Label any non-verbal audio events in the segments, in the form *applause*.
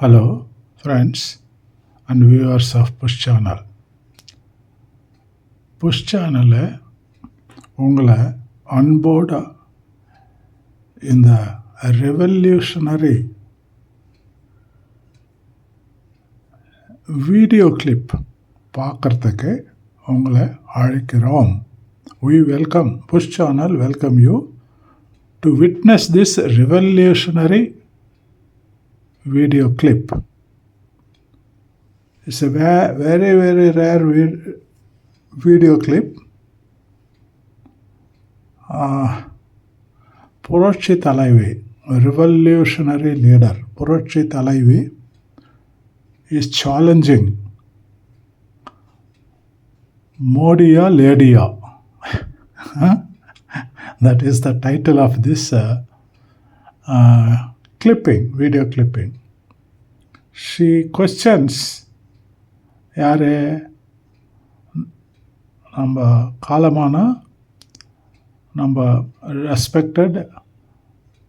Hello friends and viewers of push channel push சேனலில் உங்களை அன்போடு இந்த ரெவல்யூஷனரி வீடியோ கிளிப் பார்க்குறதுக்கு உங்களை அழைக்கிறோம். We welcome push channel welcome you to witness this revolutionary video clip. It's a very, very rare video clip. Uh, Purochit a revolutionary leader, Purochit Alaivi, is challenging Modiya Ladya. *laughs* *laughs* that is the title of this uh, uh, clipping, video clipping. She questions யார்? நம்ம காலமான? நம்ம respected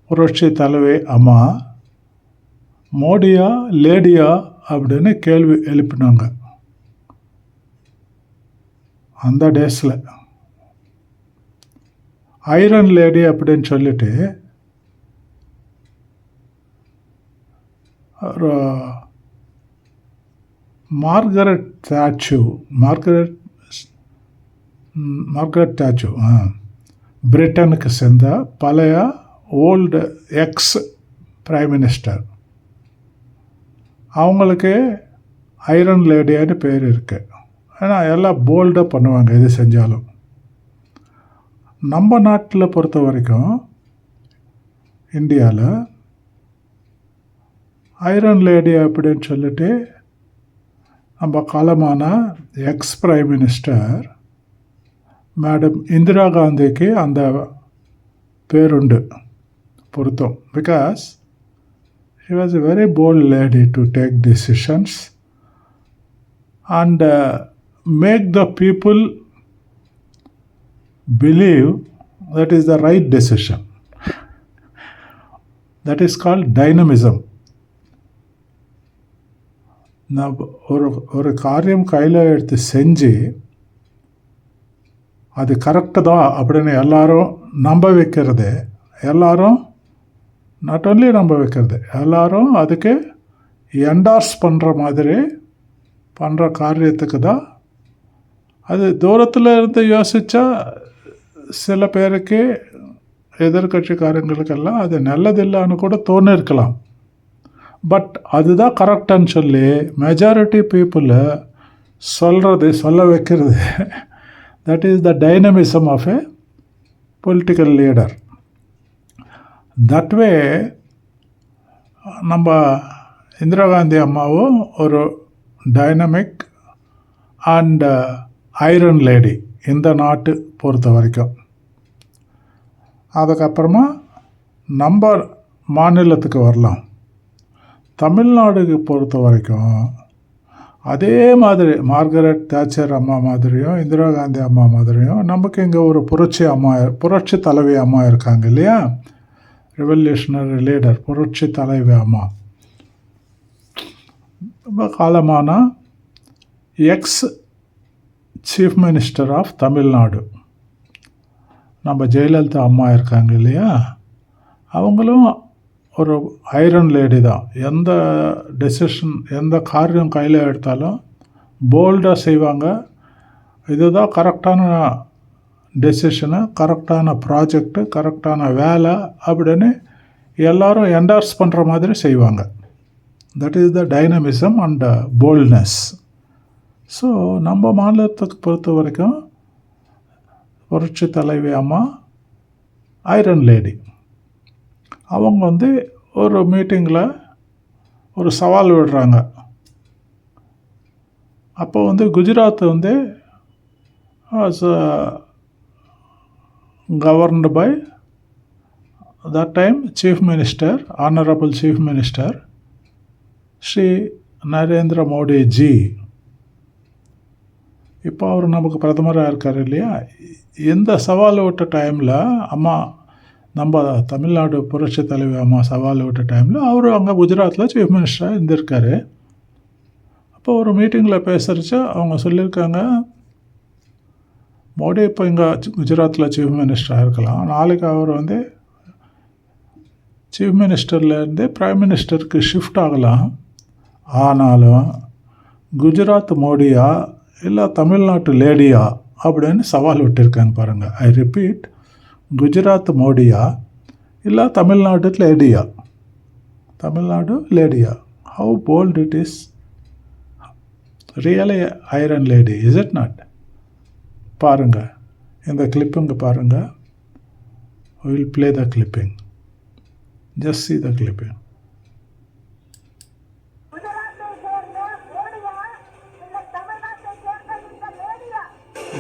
புரட்சி தலைவி அம்மா மோடியா லேடியா? அப்படின்னு கேள்வி எழுப்பினாங்க. அந்த டேஸில் ஐரன் லேடி அப்படின்னு சொல்லிட்டு Margaret Thatcher Margaret Margaret Margaret Thatcher ஆ. பிரிட்டனுக்கு சேர்ந்த பழைய ஓல்டு எக்ஸ் பிரைம் மினிஸ்டர் அவங்களுக்கு ஐரன் லேடியான்னு பேர் இருக்கு. ஏன்னா எல்லாம் போல்டாக பண்ணுவாங்க எது செஞ்சாலும். நம்ம நாட்டில் பொறுத்த வரைக்கும் இந்தியாவில் ஐரன் லேடி அப்படின்னு சொல்லிட்டு நம்ம காலமான ex prime minister madam Indira காந்திக்கு அந்த பேருண்டு பொருத்தம் because he was a very bold lady to take decisions and uh, make the people believe that is the right decision. that is called dynamism. நான் ஒரு ஒரு காரியம் கையில் எடுத்து செஞ்சு அது கரெக்டு தான் அப்படின்னு எல்லாரும் நம்ப வைக்கிறது. எல்லாரும் நாட் ஒன்லி நம்ப வைக்கிறது எல்லாரும் அதுக்கு என்டார்ஸ் பண்ணுற மாதிரி பண்ணுற காரியத்துக்கு தான் அது தூரத்தில் இருந்து யோசித்தா சில பேருக்கு எதிர்கட்சிக்காரங்களுக்கெல்லாம் அது நல்லதில்லைன்னு கூட தோணிருக்கலாம். பட் அதுதான் கரெக்டுன்னு சொல்லி மெஜாரிட்டி பீப்புளை சொல்கிறது சொல்ல வைக்கிறது. That is the dynamism of a political leader that way நம்ம இந்திரா காந்தி அம்மாவும் ஒரு டைனமிக் அண்ட் ஐரன் லேடி இந்த நாட்டு பொறுத்த வரைக்கும். அதுக்கப்புறமா நம்ம மாநிலத்துக்கு வரலாம். தமிழ்நாடுக்கு பொறுத்த வரைக்கும் அதே மாதிரி மார்கரெட் தேச்சர் அம்மா மாதிரியும் இந்திரா காந்தி அம்மா மாதிரியும் நமக்கு இங்கே ஒரு புரட்சி அம்மா புரட்சி தலைவி அம்மா இருக்காங்க இல்லையா? ரெவல்யூஷனரி லீடர் புரட்சி தலைவி அம்மா. ரொம்ப காலமான ex chief minister of Tamil Nadu. நம்ம ஜெயலலிதா அம்மா இருக்காங்க இல்லையா? அவங்களும் ஒரு ஐரன் லேடி தான். எந்த டெசிஷன் எந்த காரியம் கையில் எடுத்தாலும் போல்டாக செய்வாங்க. இதுதான் கரெக்டான டெசிஷனு கரெக்டான ப்ராஜெக்ட்டு கரெக்டான வேலை அப்படின்னு எல்லோரும் என்டார்ஸ் பண்ணுற மாதிரி செய்வாங்க. That is the dynamism and boldness so நம்ம மாநிலத்துக்கு பொறுத்த வரைக்கும் புரட்சி தலைவி அம்மா ஐரன் லேடி அவங்க வந்து ஒரு மீட்டிங்கில் ஒரு சவால் விடுறாங்க. அப்போ வந்து குஜராத் வந்து governed by that time chief minister honorable chief minister Shri Narendra Modi ji இப்போ அவர் நமக்கு பிரதமராக இருக்கார் இல்லையா? இந்த சவால் விட்ட டைமில் அம்மா நம்ம தமிழ்நாடு புரட்சி தலைவி அம்மா சவால் விட்ட டைமில் அவர் அங்கே குஜராத்தில் சீஃப் மினிஸ்டராக இருந்திருக்காரு. அப்போ ஒரு மீட்டிங்கில் பேசுகிறச்ச அவங்க சொல்லியிருக்காங்க மோடி இப்போ இங்கே குஜராத்தில் சீஃப் மினிஸ்டராக இருக்கலாம். நாளைக்கு அவர் வந்து சீஃப் மினிஸ்டர்லேருந்து ப்ரைம் மினிஸ்டருக்கு ஷிஃப்ட் ஆகலாம். ஆனாலும் குஜராத் மோடியா இல்லை தமிழ்நாட்டு லேடியா அப்படின்னு சவால் விட்டுருக்காங்க பாருங்கள் ஐ ரிப்பீட் குஜராத் மோடியா இல்லை தமிழ்நாடு லேடியா? Tamil Nadu லேடியா? How bold it is really iron lady is it not பாருங்கள் இந்த கிளிப்பிங்க பாருங்கள் will play the clipping just see the clipping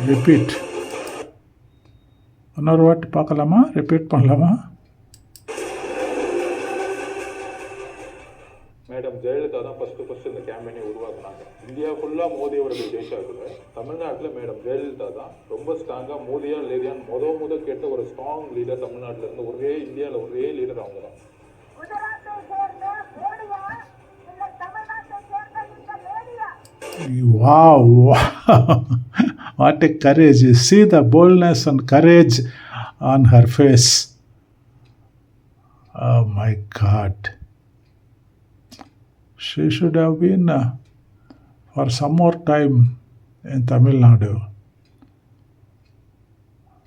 repeat இன்னொரு வாட்டி பார்க்கலாமா? ரிப்பீட் பண்ணலாமா? மேடம் ஜெயலலிதா தான் ஃபர்ஸ்ட் ஃபர்ஸ்ட் இந்த கேம்பெயினை உருவாக்குனாங்க. இந்தியா ஃபுல்லா மோடி அவர்கள் ஜெயிச்சாக்குல தமிழ்நாட்டில் மேடம் ஜெயலலிதா தான் ரொம்ப ஸ்ட்ராங்கா மோதியா லேடியான்னு முத முத கேட்ட ஒரு ஸ்ட்ராங் லீடர் தமிழ்நாட்டுல இருந்து ஒரே இந்தியாவில் ஒரே லீடர் அவங்க தான். குஜராத்தை சேர்ந்த மோடியா இல்ல தமிழ்நாட்டை சேர்ந்த இந்த லேடியா Wow, wow. what a courage. You see the boldness and courage on her face. Oh my God. She should have been uh, for some more time in Tamil Nadu.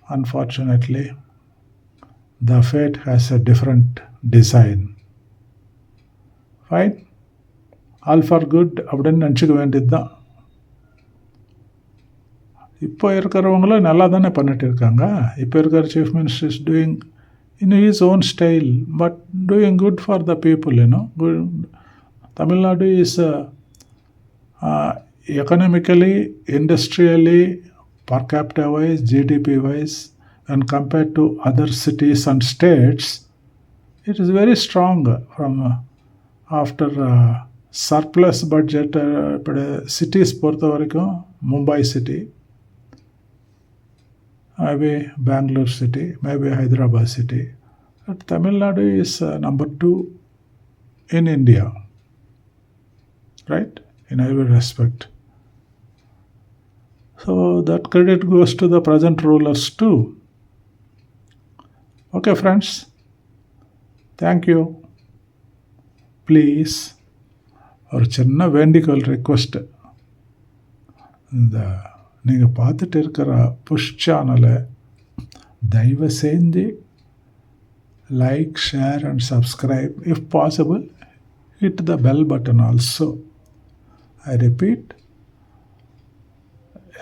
Unfortunately, the fate has a different design. Fine? All for good அப்படின்னு நினச்சிக்க வேண்டியது தான் இப்போ இருக்கிறவங்களும் நல்லா தானே பண்ணிட்டு இருக்காங்க இப்போ இருக்கிற chief minister is doing in his own style but doing good for the people you know good Tamil Nadu is economically industrially per capita wise, GDP wise, and compared to other cities and states, it is very strong from uh, after uh, surplus budget இப்போ cities பொறுத்த வரைக்கும் Mumbai city Maybe Bangalore city maybe Hyderabad city but Tamil Nadu is number two in India right in every respect so that credit goes to the present rulers too. Okay, friends. Thank you. Please ஒரு சின்ன வேண்டிக்கோள் request இந்த நீங்கள் பார்த்துட்டு இருக்கிற push சேனலை தயவு செஞ்சு like share and subscribe if possible hit the bell button also I repeat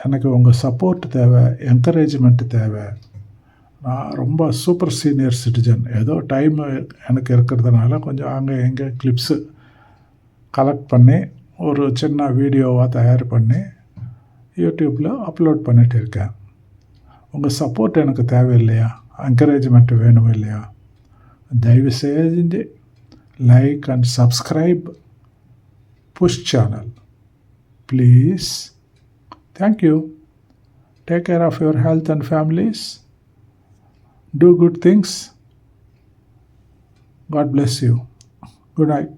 எனக்கு உங்கள் சப்போர்ட் தேவை என்கரேஜ்மெண்ட் தேவை. நான் ரொம்ப சூப்பர் சீனியர் சிட்டிசன் ஏதோ டைம் எனக்கு இருக்கிறதுனால கொஞ்சம் அங்கே எங்கே கிளிப்ஸு கலெக்ட் பண்ணி ஒரு சின்ன வீடியோவாக தயார் பண்ணி யூடியூப்பில் அப்லோட் பண்ணிட்டு இருக்கேன் உங்கள் சப்போர்ட் எனக்கு தேவை இல்லையா என்கரேஜ்மெண்ட் வேணும் இல்லையா தயவு செஞ்சு like and subscribe push channel please Thank you. Take care of your health and families. Do good things. God bless you. Good night.